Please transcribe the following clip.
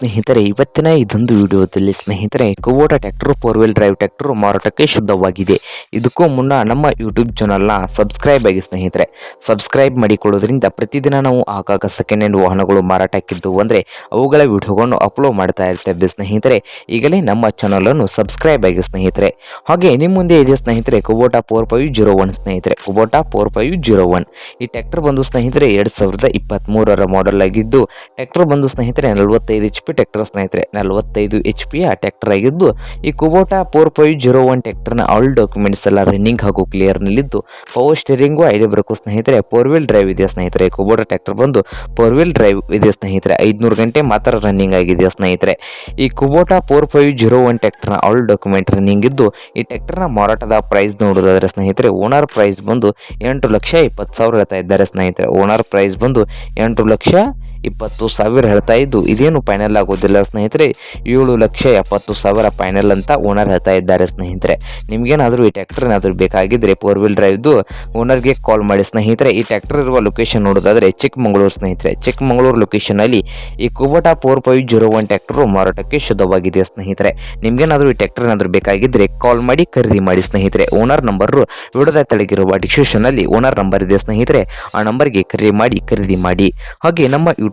ಸ್ನೇಹಿತರೆ, ಇವತ್ತಿನ ಇದೊಂದು ವಿಡಿಯೋದಲ್ಲಿ ಸ್ನೇಹಿತರೆ Kubota tractor four wheel drive tractor ಮಾರಾಟಕ್ಕೆ ಶುದ್ಧವಾಗಿದೆ. ಇದಕ್ಕೂ ಮುನ್ನ ನಮ್ಮ ಯೂಟ್ಯೂಬ್ ಚಾನಲ್ನ ಸಬ್ಸ್ಕ್ರೈಬ್ ಆಗಿ ಸ್ನೇಹಿತರೆ. ಸಬ್ಸ್ಕ್ರೈಬ್ ಮಾಡಿಕೊಳ್ಳೋದ್ರಿಂದ ಪ್ರತಿದಿನ ನಾವು ಆಗಾಗ ಸೆಕೆಂಡ್ ಹ್ಯಾಂಡ್ ವಾಹನಗಳು ಮಾರಾಟಕ್ಕಿದ್ದು ಅಂದರೆ ಅವುಗಳ ವಿಡಿಯೋಗಳನ್ನು ಅಪ್ಲೋಡ್ ಮಾಡ್ತಾ ಇರ್ತೇವೆ ಸ್ನೇಹಿತರೆ. ಈಗಲೇ ನಮ್ಮ ಚಾನಲನ್ನು ಸಬ್ಸ್ಕ್ರೈಬ್ ಆಗಿ ಸ್ನೇಹಿತರೆ. ಹಾಗೆ ನಿಮ್ಮ ಮುಂದೆ ಇದೆ ಸ್ನೇಹಿತರೆ Kubota four five zero one ಸ್ನೇಹಿತರೆ. Kubota four five zero one ಈ ಟ್ರ್ಯಾಕ್ಟರ್ ಬಂದು ಸ್ನೇಹಿತರೆ, ಎರಡು ಸಾವಿರದ ಇಪ್ಪತ್ತ್ಮೂರರ ಮಾಡೆಲ್ ಆಗಿದ್ದು ಟ್ರ್ಯಾಕ್ಟರ್ ಬಂದು ಸ್ನೇಹಿತರೆ ನಲವತ್ತೈದು ಎಚ್ ಪಿ ಟ್ಯಾಕ್ಟರ್ ಸ್ನೇಹಿತರೆ, ನಲವತ್ತೈದು ಎಚ್ ಪಿ ಆ ಟ್ಯಾಕ್ಟರ್ ಆಗಿದ್ದು, ಈ Kubota four five zero one ಟ್ಯಾಕ್ಟರ್ನ all documents ಎಲ್ಲ ರನ್ನಿಂಗ್ ಹಾಗೂ ಕ್ಲಿಯರ್ನಲ್ಲಿದ್ದು ಪವರ್ ಸ್ಟೀರಿಂಗು ಐದು ಬರಕು ಸ್ನೇಹಿತರೆ ಫೋರ್ ವೀಲ್ ಡ್ರೈವ್ ಇದೆ ಸ್ನೇಹಿತರೆ? ಕುಬೋಟಾ ಟ್ಯಾಕ್ಟರ್ ಬಂದು ಫೋರ್ ವೀಲ್ ಡ್ರೈವ್ ಇದೆ ಸ್ನೇಹಿತರೆ? ಐದುನೂರು ಗಂಟೆ ಮಾತ್ರ ರನ್ನಿಂಗ್ ಆಗಿದೆ ಸ್ನೇಹಿತರೆ? ಈ Kubota four five zero one ಟ್ಯಾಕ್ಟರ್ನ all document running ಇದ್ದು, ಈ ಟ್ಯಾಕ್ಟರ್ನ ಮಾರಾಟದ ಪ್ರೈಸ್ ನೋಡೋದಾದರೆ ಸ್ನೇಹಿತರೆ ಓನರ್ ಪ್ರೈಸ್ ಬಂದು ಎಂಟು ಲಕ್ಷ ಇಪ್ಪತ್ತು ಸಾವಿರ ಹೇಳ್ತಾ ಇದ್ದಾರೆ ಸ್ನೇಹಿತರೆ. ಓನರ್ ಪ್ರೈಸ್ ಬಂದು ಎಂಟು ಲಕ್ಷ ಇಪ್ಪತ್ತು ಸಾವಿರ ಹೇಳ್ತಾ ಇದ್ದು, ಇದೇನು ಫೈನಲ್ ಆಗೋದಿಲ್ಲ ಸ್ನೇಹಿತರೆ. ಏಳು ಲಕ್ಷ ಎಪ್ಪತ್ತು ಸಾವಿರ ಫೈನಲ್ ಅಂತ ಓನರ್ ಹೇಳ್ತಾ ಇದ್ದಾರೆ ಸ್ನೇಹಿತರೆ. ನಿಮಗೇನಾದರೂ ಈ ಟ್ಯಾಕ್ಟರ್ ಏನಾದರೂ ಬೇಕಾಗಿದ್ದರೆ ಫೋರ್ ವೀಲ್ ಡ್ರೈವ್ದು ಓನರ್ಗೆ ಕಾಲ್ ಮಾಡಿ ಸ್ನೇಹಿತರೆ. ಈ ಟ್ಯಾಕ್ಟರ್ ಇರುವ ಲೊಕೇಶನ್ ನೋಡೋದಾದರೆ ಚಿಕ್ಕಮಗಳೂರು ಸ್ನೇಹಿತರೆ. ಚಿಕ್ಕಮಗಳೂರು ಲೊಕೇಶನಲ್ಲಿ ಈ Kubota four five zero one tractor ಮಾರಾಟಕ್ಕೆ ಶುದ್ಧವಾಗಿದೆ ಸ್ನೇಹಿತರೆ. ನಿಮಗೇನಾದರೂ ಈ ಟ್ಯಾಕ್ಟರ್ ಏನಾದರೂ ಬೇಕಾಗಿದ್ದರೆ ಕಾಲ್ ಮಾಡಿ, ಖರೀದಿ ಮಾಡಿ ಸ್ನೇಹಿತರೆ. ಓನರ್ ನಂಬರು ವಿಡದ ತೆಳಗಿರುವ ಡಿಸ್ಕ್ರಿಪ್ಷನಲ್ಲಿ ಓನರ್ ನಂಬರ್ ಇದೆ ಸ್ನೇಹಿತರೆ. ಆ ನಂಬರ್ಗೆ ಕರೆ ಮಾಡಿ, ಖರೀದಿ ಮಾಡಿ. ಹಾಗೆ ನಮ್ಮ ಯೂಟ್ಯೂಬ್